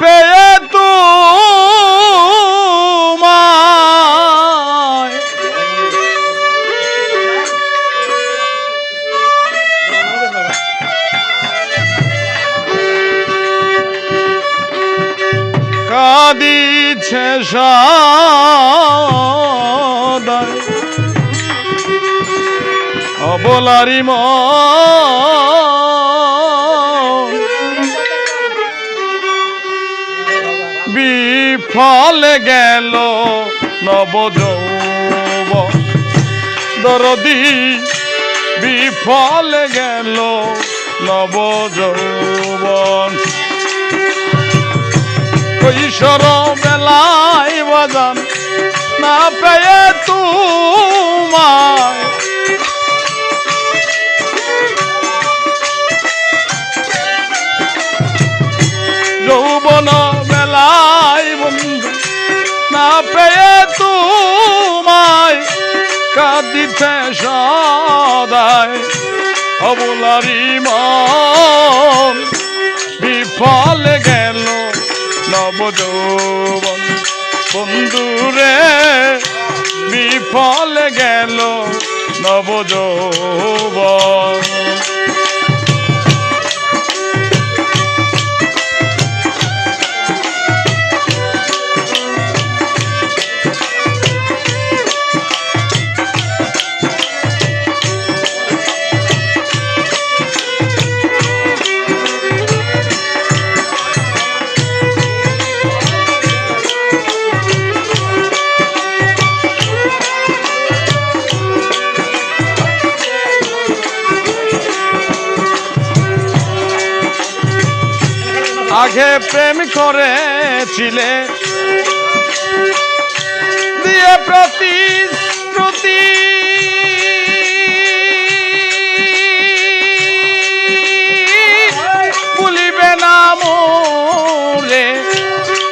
পেয়ে তোমায়। কাঁদিছে সদায় অবলারি মন বিফলে গেল নবযৌব দরদি বিফলে গেল নবযৌবন। কৈশোর বেলায় বাজান না পেয়ে তোমায় তোমায় কাঁদিতে সদায় অবলারি মন বিফল গেল নবযৌবন। বন্ধুরে বিফল গেল নবযৌবন। আগে প্রেম করেছিলে। দিয়ে প্রতি ভুলিবে না মোরে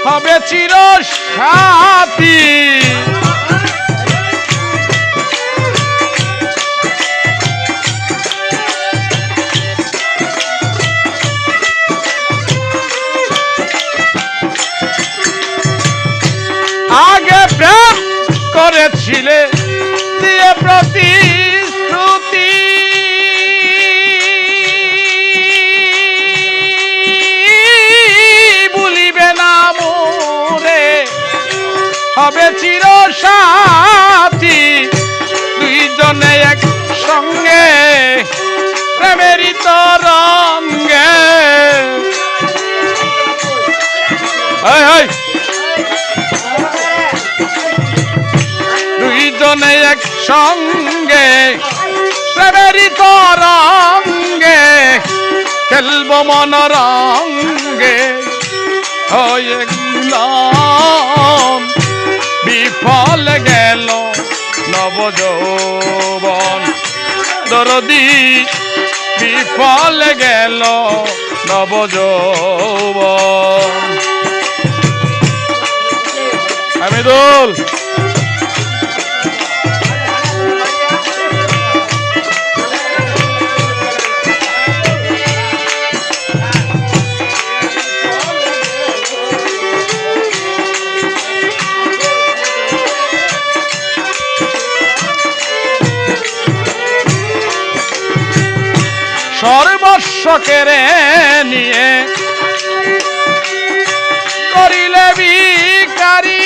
হবে চির সাথী করেছিলে দিয়ে প্রতিশ্রুতি। বলিবে না মোরে হবে চির সাথী দুইজনে এক সঙ্গে প্রেমেরই এক সঙ্গে প্রেমেরই তরঙ্গে, খেলব মনরঙ্গে। হয়ে গেলাম, বিফল গেল নবযৌবন। দরদি, বিফল গেল নবযৌবন। হামিদুল সর্বস্ব কেড়ে নিয়ে করিলে বিকারি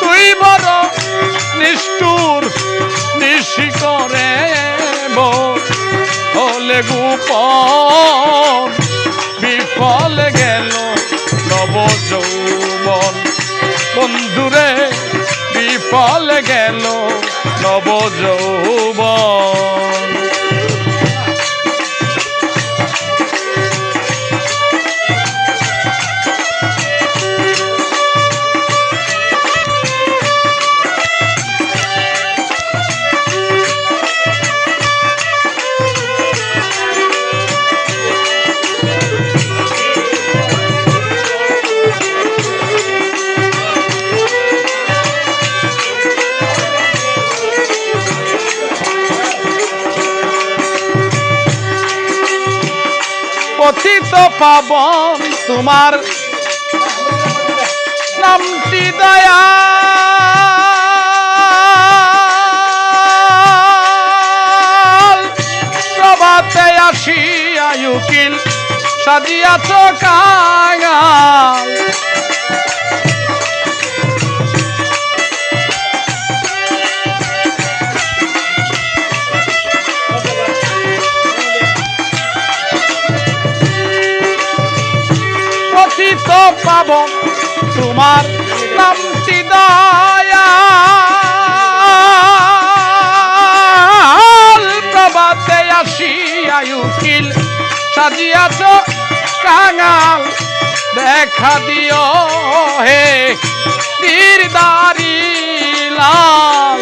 তুই বড় নিষ্ঠুর, নিশি করে হলে গোপন, বিফল গেল নব যৌবন। বন্ধুরে, বিফল গেল নব যৌবন। পতিত পাবন তোমার নামটি দয়া। প্রভাতে আসিয়া উকিল সাজিয়াছ কাঙাল। পাব তোমার নামটি দয়া প্রভাতে আসিয়া উকিল, সাজিয়াছ কাঙাল, দেখা দিও হে তীরদারি লাল।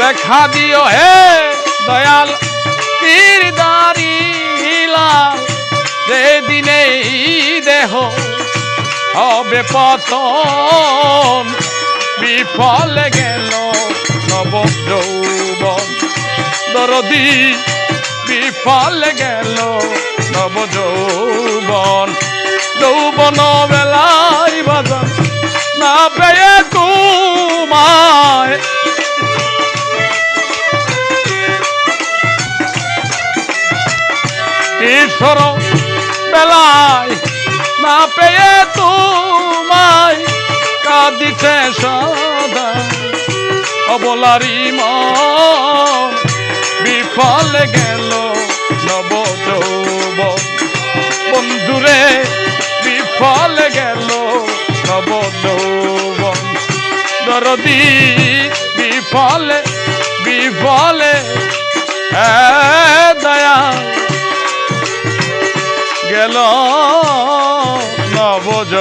দেখা দিও হে দয়াল তীরদারি লাল যেদিনে দেহ হবে পতন, বিফল গেল নব যৌবন। দরদি, বিফল গেল নব যৌবন। যৌবন বেলায় বাজান না পেয়ে তোমায় ঈশ্বর বেলায়, না পেয়ে তোমায় কাঁদিছে সদা অবলারি বিফল গেল নব যৌব বন্ধুরে, বিফল গেল নব যৌবন দরদি, বিফলে বিফলে দয়া গেল নবজ